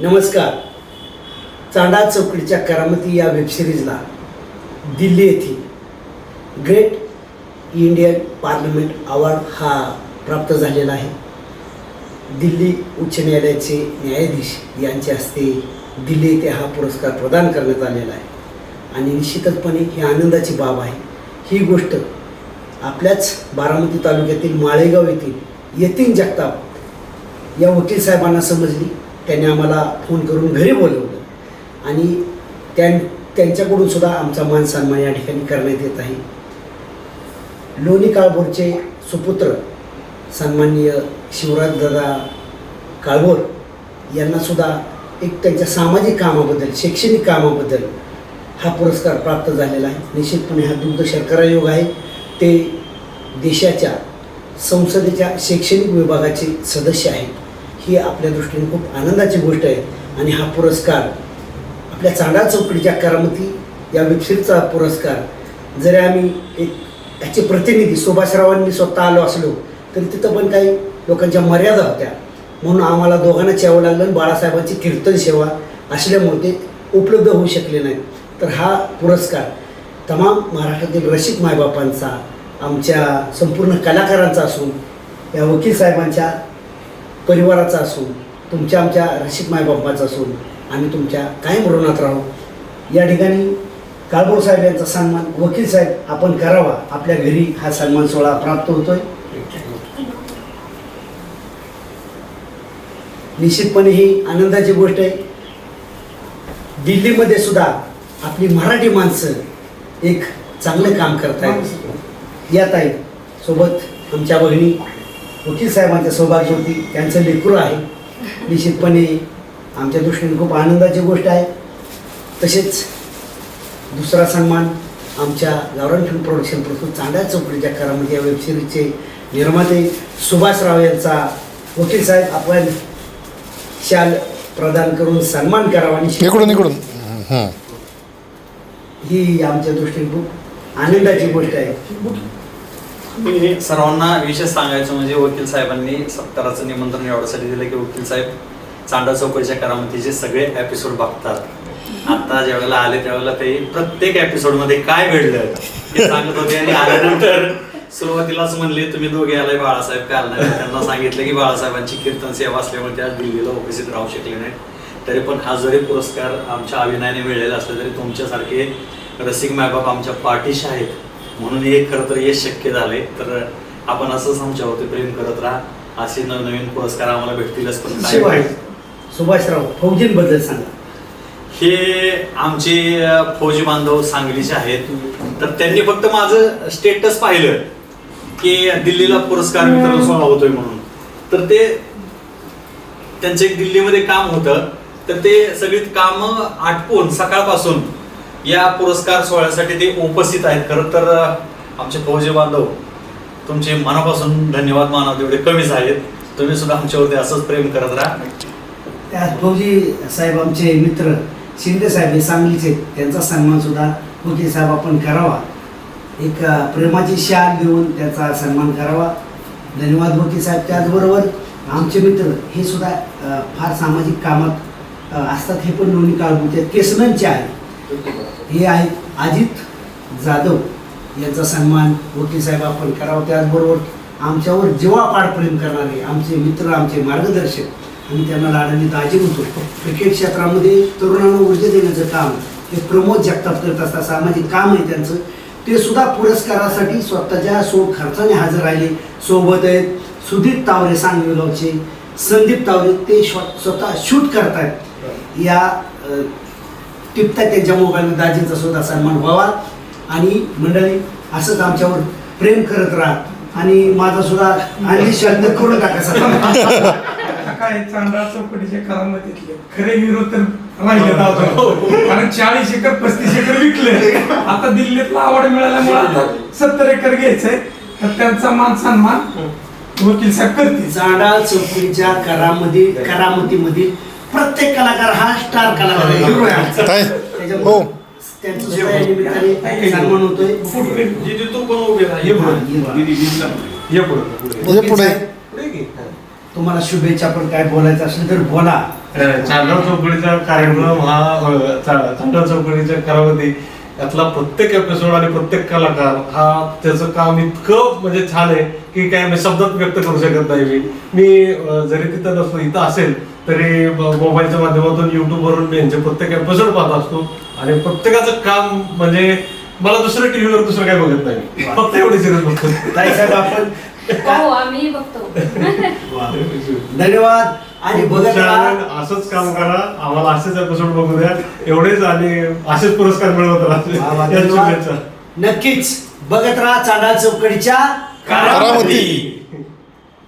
नमस्कार. चांडा चौकडीच्या करामती या वेबसिरीजला दिल्ली येथील ग्रेट इंडियन पार्लमेंट अवॉर्ड हा प्राप्त झालेला आहे. दिल्ली उच्च न्यायालयाचे न्यायाधीश यांच्या हस्ते दिल्ली येथे हा पुरस्कार प्रदान करण्यात आलेला आहे. आणि निश्चितचपणे ही आनंदाची बाब आहे. ही गोष्ट आपल्याच बारामती तालुक्यातील माळेगाव येथील यतीन जगताप या वकील साहेबांना समजली. त्यांनी आम्हाला फोन करून घरी बोलवलं. आणि त्यां त्यांच्याकडून सुद्धा आमचा मान सन्मान या ठिकाणी करण्यात येत आहे. लोणी काळभोरचे सुपुत्र सन्माननीय शिवराजदादा काळभोर यांनासुद्धा एक त्यांच्या सामाजिक कामाबद्दल शैक्षणिक कामाबद्दल हा पुरस्कार प्राप्त झालेला आहे. निश्चितपणे हा दुग्ध शर्करा योग आहे. ते देशाच्या संसदेच्या शैक्षणिक विभागाचे सदस्य आहेत. ही आपल्या दृष्टीने खूप आनंदाची गोष्ट आहे. आणि हा पुरस्कार आपल्या चांडा चौकडीच्या करामती या वेबसिरीजचा पुरस्कार. जरी आम्ही एक त्याचे प्रतिनिधी सुभाषरावांनी स्वतः आलो असलो तरी तिथं पण काही लोकांच्या मर्यादा होत्या. म्हणून आम्हाला दोघांनाच यावं लागलं आणि बाळासाहेबांची कीर्तन सेवा असल्यामुळे ते उपलब्ध होऊ शकले नाही तर हा पुरस्कार तमाम महाराष्ट्रातील रसिक मायबापांचा आमच्या संपूर्ण कलाकारांचा असून या वकील साहेबांच्या परिवाराचा असून तुमच्या आमच्या रसिक मायबापांचा असून आम्ही तुमच्या कायम ऋणात राहू. या ठिकाणी काळभोर साहेब यांचा सन्मान वकील साहेब आपण करावा. आपल्या घरी हा सन्मान सोहळा प्राप्त होतोय. निश्चितपणे ही आनंदाची गोष्ट आहे. दिल्लीमध्ये सुद्धा आपली मराठी माणसं एक चांगलं काम करतायत. यात आहे सोबत आमच्या भगिनी वकील साहेबांच्या सौभाग्य होती. त्यांचं लेकरू आहे. निश्चितपणे आमच्या दृष्टीने खूप आनंदाची गोष्ट आहे. तसेच दुसरा सन्मान आमच्या गावरान फिल्म प्रोडक्शन प्रस्तुत चांदा चौकडीच्या करामध्ये या वेबसिरीजचे निर्माते सुभाषराव यांचा वकील साहेब आपण शाल प्रदान करून सन्मान करावा आणि इकडून इकडून. ही आमच्या दृष्टीने खूप आनंदाची गोष्ट आहे. मी सर्वांना विशेष सांगायचं म्हणजे वकील साहेबांनी सत्काराचं निमंत्रण एवढ्यासाठी दिलं की वकील साहेब चांडा चौकशीच्या करामतीचे सगळे एपिसोड बघतात. आता ज्यावेळेला आले त्यावेळेला ते प्रत्येक एपिसोडमध्ये काय घडलं हे सांगत होते आणि आल्यानंतर सुरुवातीलाच म्हणले तुम्ही दोघे आलाय बाळासाहेब काय आला त्यांना सांगितलं की बाळासाहेबांची कीर्तन सेवा असल्यामुळे त्या दिल्लीला उपस्थित राहू शकले नाहीत. तरी पण हा जरी पुरस्कार आमच्या अभिनयाने मिळलेला असला तरी तुमच्यासारखे रसिक मायबाप आमच्या पाठीशी आहेत. म्हणून हे खरं तर यश शक्य झाले. तर आपण असंच आमच्यावरती प्रेम करत राहा. असे नवनवीन पुरस्कार आम्हाला भेटतीलच पण काय शिवाय सुभाषराव फौजींबद्दल सांगा. हे आमचे फौजी बांधव सांगलीचे आहेत. तर त्यांनी फक्त माझं स्टेटस पाहिलं की दिल्लीला पुरस्कार वितरण सोहळा होतोय म्हणून. तर ते त्यांचं दिल्लीमध्ये काम होतं. तर ते सगळी कामं आटपून सकाळपासून या पुरस्कार सोहळ्यासाठी ते उपस्थित आहेत. खरं तर आमचे फौजी बांधव तुमचे मनापासून धन्यवाद मानव तेवढे कमीच आहेत तुम्ही सुद्धा आमच्यावरती असंच प्रेम करत राहा. त्या फौजी साहेब आमचे मित्र शिंदे साहेब हे सांगलीचे त्यांचा सन्मान सुद्धा फौजी साहेब आपण करावा. एक प्रेमाची शाल देऊन त्याचा सन्मान करावा. धन्यवाद वकील साहेब त्याचबरोबर आमचे मित्र हे सुद्धा फार सामाजिक कामात असतात हे पण नोंदणी काळभूत केसमनचे आहेत. हे आहेत अजित जाधव यांचा सन्मान वकील साहेब आपण करावं. त्याचबरोबर आमच्यावर जीवापाड प्रेम करणारे आमचे मित्र आमचे मार्गदर्शक आम्ही त्यांना लाडाने दाजी होतो क्रिकेट क्षेत्रामध्ये तरुणांना ऊर्जा देण्याचं काम हे प्रमोद जगताप करत असतात. सामाजिक काम आहे त्यांचं. ते सुद्धा पुरस्कारासाठी स्वतःच्या सो खर्चाने हजर राहिले. सोबत आहेत सुदीप तावरे सांगवीगावचे संदीप तावरे. ते स्वतः शूट करतायत. या अ, टिपतात त्यांच्या मोबाईलमध्ये दाजींचा सुद्धा सन्मान व्हावा. आणि मंडळी असंच आमच्यावर प्रेम करत राहा. आणि माझा सुद्धा आणली शब्द करून टाका सगळं. काय चांदा चौकटीच्या काळामधीतले खरे हिरो तर राहिले दादा. कारण चाळीस एकर पस्तीस एकर विकले. आता दिल्लीतला आवड मिळाल्यामुळे आता सत्तर एकर घ्यायचंय. तर त्यांचा मान सन्मान वकील साहेब करतील. चांडा चौकडीच्या करामध्ये करामतीमधील प्रत्येक कलाकार हा स्टार कलाकार आहे. हिरो आहे हो. त्यांचं सुद्धा या निमित्ताने सन्मान होतोय. जिथे तू पण उभे राहा ये पुढे. ये बघा. दीदी, दीदीला पुढे. ये पुढे पुढे. ये पुढे. साहेब, तुम्हाला शुभेच्छा पण काय बोलायचं असेल तर बोला. चांदण चौकडीचा कार्यक्रम हा अ, चा- चांदण चौकडीच्या करावती यातला प्रत्येक एपिसोड आणि प्रत्येक कलाकार हा त्याचं काम इतकं म्हणजे छान आहे की काय मी शब्दात व्यक्त करू शकत नाही मी. मी जरी तिथं नसतो इथं असेल तरी मोबाईलच्या माध्यमातून युट्यूबवरून वरून मी यांचे प्रत्येक एपिसोड पाहत असतो. आणि प्रत्येकाचं काम म्हणजे मला दुसरं टीव्हीवर दुसरं काय बघत नाही फक्त एवढी सिरियल बघतो. ताईसाहेब आपण हो आम्ही बघतो. वा. धन्यवाद. आणि बघत राहा. असंच काम करा. आम्हाला असेच एपिसोड बघू द्या. एवढेच आणि असेच पुरस्कार मिळवत वा, धन्यवाद. नक्कीच बघत राहा चांडाळ चौकडीच्या करामती.